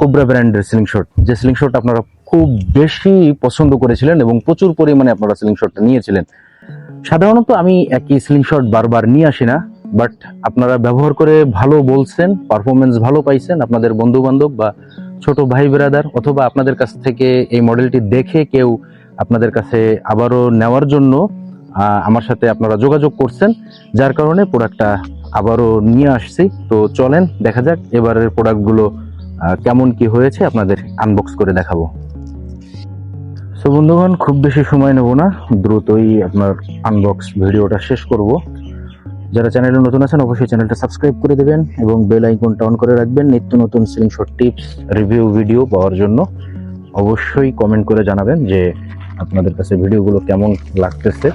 Cobra ব্র্যান্ডের ceiling shot. যে ceiling shot আপনারা খুব বেশি পছন্দ করেছিলেন এবং প্রচুর পরিমাণে আপনারা সিলিং শটটা নিয়েছিলেন। সাধারণত আমি একই সিলিং শট বারবার নিয়ে আসি না, বাট আপনারা ব্যবহার করে ভালো বলছেন পারফরমেন্স ভালো পাইছেন আপনাদের বন্ধু বান্ধব বা ছোট ভাই ব্রাদার, অথবা আপনাদের কাছ থেকে এই মডেলটি দেখে কেউ আপনাদের কাছে আবারও নেওয়ার জন্য আমার সাথে আপনারা যোগাযোগ করছেন, যার কারণে প্রোডাক্টটা আবারও নিয়ে আসছি। তো চলেন, দেখা যাক, এবারের প্রোডাক্টগুলো কেমন কি হয়েছে আপনাদের আনবক্স করে দেখাবো। সো বন্ধুগণ, খুব বেশি সময় নেব না। দ্রুতই আপনার আনবক্স ভিডিওটা শেষ করব। যারা চ্যানেলে নতুন আছেন, অবশ্যই চ্যানেলটা সাবস্ক্রাইব করে দেবেন এবং বেল আইকনটা অন করে রাখবেন নিত্য নতুন স্ক্রিনশট টিপস রিভিউ ভিডিও পাওয়ার জন্য। অবশ্যই কমেন্ট করে জানাবেন যে আপনাদের কাছে ভিডিওগুলো কেমন লাগতেছে।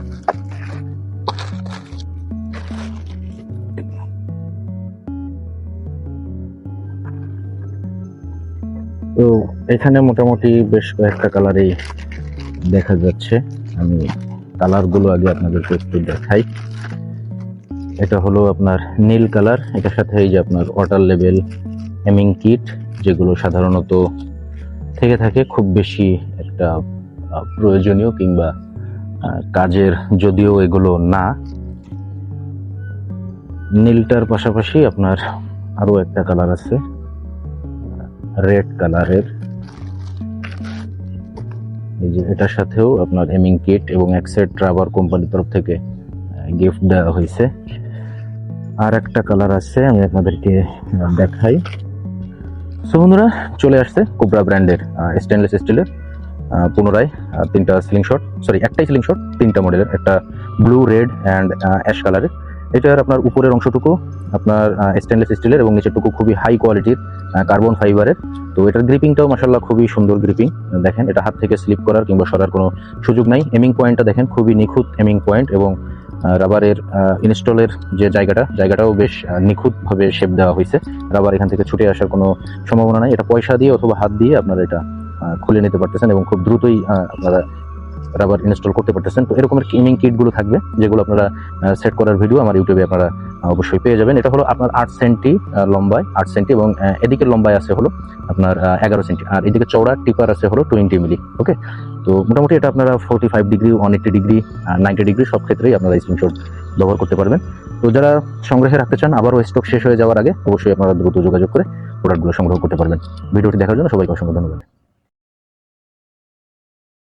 তো এখানে মোটামুটি বেশ কয়েকটা কালারই দেখা যাচ্ছে। আমি কালারগুলো আগে আপনাদেরকে একটু দেখাই। এটা হলো আপনার নীল কালার, এটার সাথে এই যে আপনার ওয়াটার লেভেল এমিং কিট যেগুলো সাধারণত থেকে থাকে, খুব বেশি একটা প্রয়োজনীয় কিংবা কাজের যদিও এগুলো না। নীলটার পাশাপাশি আপনার আরও একটা কালার আছে। রেড কালারের এই যে এটার সাথেও আপনার এমিং কিট এবং এক্সেট রাবার কোম্পানির তরফ থেকে গিফট দেওয়া হয়েছে। আর একটা কালার আছে, আমি আপনাদেরকে দেখাই। সো বন্ধুরা, চলে আসছে কোবরা ব্র্যান্ডের স্টেনলেস স্টিলের পুনরায় তিনটা সিলিং শট সরি একটাই সিলিং শট তিনটা মডেলের একটা ব্লু রেড অ্যান্ড অ্যাশ কালারের এটার আপনার উপরের অংশটুকু আপনার স্টেনলেস স্টিলের এবং নিচেরটুকু খুবই হাই কোয়ালিটির কার্বন ফাইবারের তো এটার গ্রিপিংটাও মাসাল্লাহ খুবই সুন্দর গ্রিপিং দেখেন, এটা হাত থেকে স্লিপ করার কিংবা সরার কোনো সুযোগ নাই। এমিং পয়েন্টটা দেখেন, খুবই নিখুঁত এমিং পয়েন্ট এবং রাবারের ইনস্টলের যে জায়গাটা, জায়গাটাও বেশ নিখুঁতভাবে শেপ দেওয়া হয়েছে। রাবার এখান থেকে ছুটে আসার কোনো সম্ভাবনা নাই। এটা পয়সা দিয়ে অথবা হাত দিয়ে আপনারা এটা খুলে নিতে পারতেছেন এবং খুব দ্রুতই আপনারা রাবার ইনস্টল করতে পারতেছেন। তো এরকমের গেমিং কিটগুলো থাকবে, যেগুলো আপনারা সেট করার ভিডিও আমার ইউটিউবে আপনারা অবশ্যই পেয়ে যাবেন। এটা হলো আপনার আট সেন্টি লম্বায়, আট সেন্টি এবং এদিকে লম্বায় আছে হলো আপনার এগারো সেন্টি, আর এদিকে চৌড়া টিপার আছে হলো টোয়েন্টি মিলি, ওকে? তো মোটামুটি এটা আপনারা forty five degree, one eighty degree ninety degree সব ক্ষেত্রেই আপনারা স্ক্রিনশট ব্যবহার করতে পারবেন। তো যারা সংগ্রহে রাখতে চান, আবারও স্টক শেষ হয়ে যাওয়ার আগে অবশ্যই আপনারা দ্রুত যোগাযোগ করে প্রোডাক্টগুলো সংগ্রহ করতে পারবেন। ভিডিওটি দেখার জন্য সবাইকে অসংখ্য ধন্যবাদ।